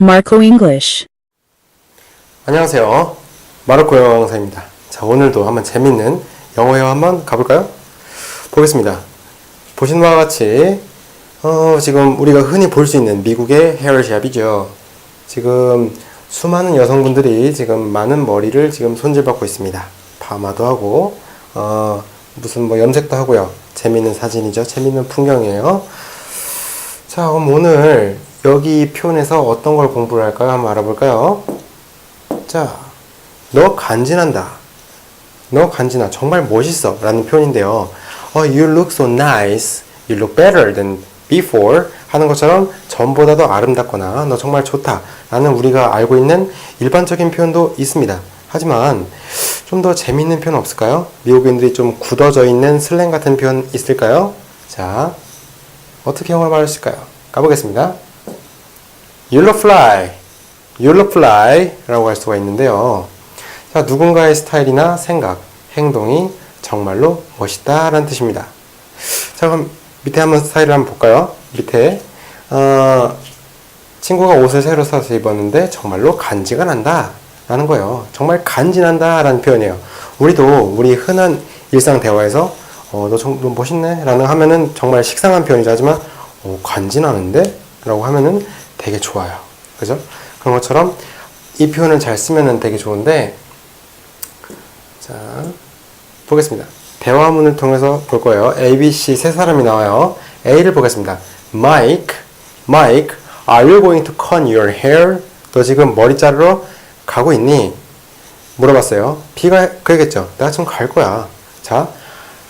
Marco English. 안녕하세요. 마르코 영어 강사입니다. 자, 오늘도 한번 재밌는 영어 회화 한번 가볼까요? 보겠습니다. 보시는 바와 같이, 어, 지금 우리가 흔히 볼 수 있는 미국의 헤어샵이죠. 지금 수많은 여성분들이 지금 많은 머리를 지금 손질받고 있습니다. 파마도 하고, 어, 무슨 뭐 염색도 하고요. 재밌는 사진이죠. 재밌는 풍경이에요. 자, 그럼 오늘 여기 표현에서 어떤 걸 공부를 할까요? 한번 알아볼까요? 자, 너 간지난다. 너 간지나. 정말 멋있어. 라는 표현인데요. 어, you look so nice. You look better than before. 하는 것처럼 전보다 더 아름답거나 너 정말 좋다. 라는 우리가 알고 있는 일반적인 표현도 있습니다. 하지만 좀 더 재밌는 표현 없을까요? 미국인들이 좀 굳어져 있는 슬랭 같은 표현 있을까요? 자, 어떻게 영어로 말했을까요? 가보겠습니다. You look fly. You look fly 라고 할 수가 있는데요. 자, 누군가의 스타일이나 생각, 행동이 정말로 멋있다 라는 뜻입니다. 자, 그럼 밑에 한번 스타일을 한번 볼까요? 밑에, 어, 친구가 옷을 새로 사서 입었는데 정말로 간지가 난다 라는 거예요. 정말 간지난다 라는 표현이에요. 우리도 우리 흔한 일상 대화에서 어, 너, 정, 너 멋있네 라는 하면은 정말 식상한 표현이죠. 하지만 어, 간지나는데? 라고 하면은 되게 좋아요. 그죠? 그런 것처럼 이 표현을 잘 쓰면은 되게 좋은데, 자, 보겠습니다. 대화문을 통해서 볼 거예요. A, B, C 세 사람이 나와요. A를 보겠습니다. Mike, Mike, are you going to cut your hair? 너 지금 머리 자르러 가고 있니? 물어봤어요. B가 그러겠죠. 내가 지금 갈 거야. 자,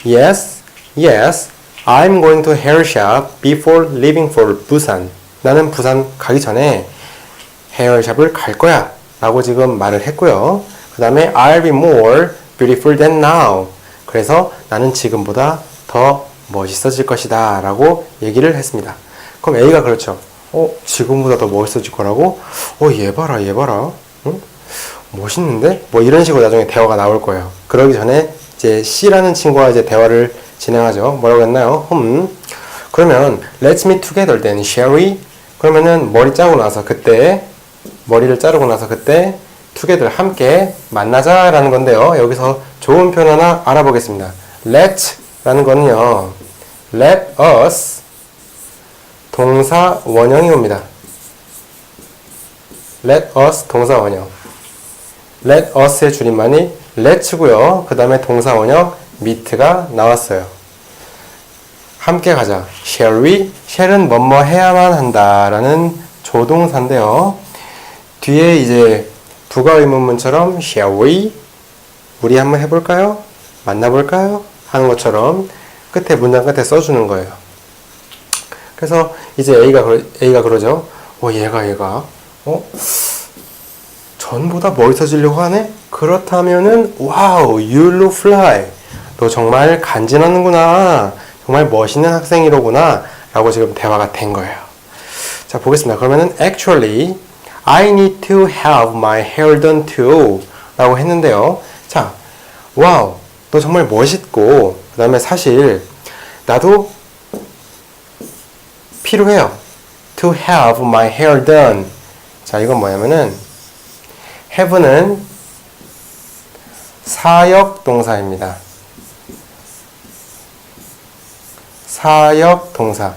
yes, yes, I'm going to hair shop before leaving for Busan. 나는 부산 가기 전에 헤어샵을 갈 거야. 라고 지금 말을 했고요. 그 다음에 I'll be more beautiful than now. 그래서 나는 지금보다 더 멋있어질 것이다. 라고 얘기를 했습니다. 그럼 A가 그렇죠. 어, 지금보다 더 멋있어질 거라고? 어, 얘 봐라, 얘 봐라. 응? 멋있는데? 뭐 이런 식으로 나중에 대화가 나올 거예요. 그러기 전에 이제 C라는 친구와 이제 대화를 진행하죠. 뭐라고 했나요? 음. 그러면 let's meet together then, shall we? 그러면은 머리 짜고 나서 그때 머리를 자르고 나서 그때 together 함께 만나자라는 건데요. 여기서 좋은 표현 하나 알아보겠습니다. let라는 거는요. let us 동사 원형이 옵니다. let us 동사 원형. let us의 줄임말이 let고요. 그 다음에 동사 원형 meet가 나왔어요. 함께 가자. Shall we? shall은 뭐뭐 해야만 한다라는 조동사인데요. 뒤에 이제 부가 의문문처럼 shall we? 우리 한번 해볼까요? 만나볼까요? 하는 것처럼 끝에 문장 끝에 써주는 거예요. 그래서 이제 A가 A가 그러죠. 어 얘가 얘가 어 전보다 멋있어지려고 하네? 그렇다면은 와우 you fly. 너 정말 간지나는구나. 정말 멋있는 학생이로구나. 라고 지금 대화가 된 거예요. 자, 보겠습니다. 그러면은 actually I need to have my hair done too. 라고 했는데요. 자, 와우. 너 정말 멋있고 그 다음에 사실 나도 필요해요. to have my hair done. 자, 이건 뭐냐면은 have는 사역 동사입니다. 사역 동사.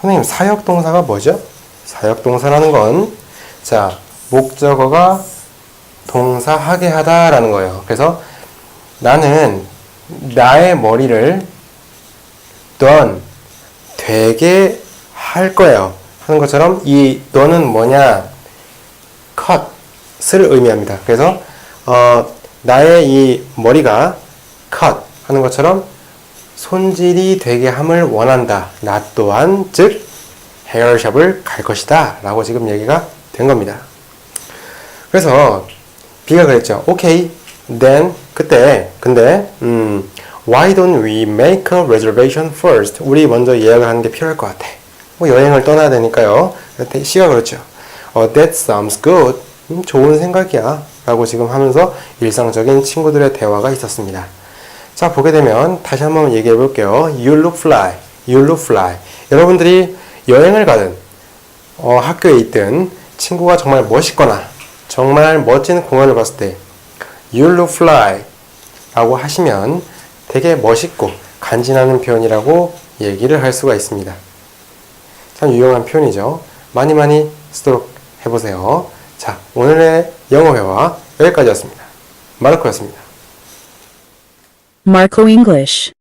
선생님, 사역 동사가 뭐죠? 사역 동사라는 건, 자, 목적어가 동사하게 하다라는 거예요. 그래서 나는 나의 머리를 done, 되게 할 거예요. 하는 것처럼 이 done은 뭐냐? cut을 의미합니다. 그래서, 어, 나의 이 머리가 cut 하는 것처럼 손질이 되게 함을 원한다. 나 또한 즉 헤어샵을 갈 것이다. 라고 지금 얘기가 된 겁니다. 그래서 B가 그랬죠. 오케이. Then 그때 근데 음, why don't we make a reservation first? 우리 먼저 예약을 하는 게 필요할 것 같아. 뭐 여행을 떠나야 되니까요. C가 그렇죠. 어, that sounds good. 음, 좋은 생각이야. 라고 지금 하면서 일상적인 친구들의 대화가 있었습니다. 자, 보게 되면 다시 한번 얘기해 볼게요. You look fly. You look fly. 여러분들이 여행을 가든, 어, 학교에 있든, 친구가 정말 멋있거나 정말 멋진 공연을 봤을 때 You look fly 라고 하시면 되게 멋있고 간지나는 표현이라고 얘기를 할 수가 있습니다. 참 유용한 표현이죠. 많이 많이 쓰도록 해보세요. 자, 오늘의 영어 회화 여기까지였습니다. 마르코였습니다. Marco English.